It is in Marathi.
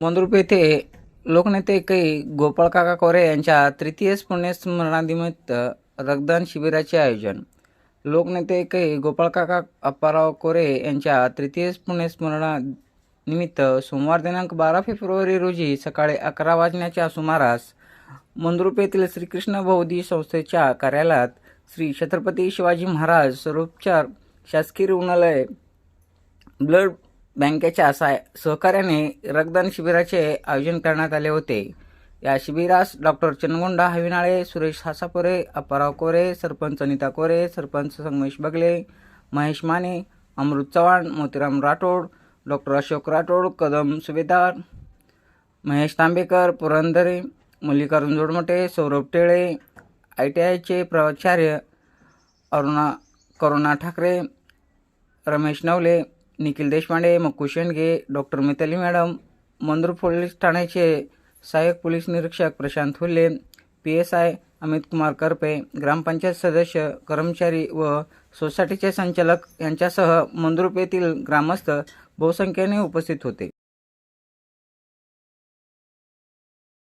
मंद्रुप येथे लोकनेते कै गोपाळकाका कोरे यांच्या तृतीय पुण्यस्मरणानिमित्त रक्तदान शिबिराचे आयोजन. लोकनेते कै गोपाळकाका अप्पाराव कोरे यांच्या तृतीय पुण्यस्मरणानिमित्त सोमवार दिनांक बारा फेब्रुवारी रोजी सकाळी अकरा वाजण्याच्या सुमारास मंद्रुप येथील श्रीकृष्ण बौद्धी संस्थेच्या कार्यालयात श्री छत्रपती शिवाजी महाराज सर्वोपचार शासकीय रुग्णालय ब्लड बँकेच्या सहाय सहकार्याने रक्तदान शिबिराचे आयोजन करण्यात आले होते. या शिबिरास doctor Changunda Havinale Suresh Hasapure Apparao Kore sarpanch Anita Kore sarpanch Sangmesh Bagle Mahesh Mane Amrut Chavan Motiram Rathod doctor Ashok Rathod Kadam Subhedar Mahesh Tambekar Purandare Mallikarjun Jodmate Saurabh Tele I T आयचे प्राचार्य Aruna Karuna Thackeray Ramesh Navale Nikhil Deshpande Makku Shendge doctor Mitali madam Mandur police ठाण्याचे सहाय्यक पोलीस निरीक्षक Prashant Hulle P S I Amit Kumar Karpe gram panchayat सदस्य कर्मचारी व सोसायटीचे संचालक यांच्यासह मंद्रुप येथील ग्रामस्थ बहुसंख्येने उपस्थित होते.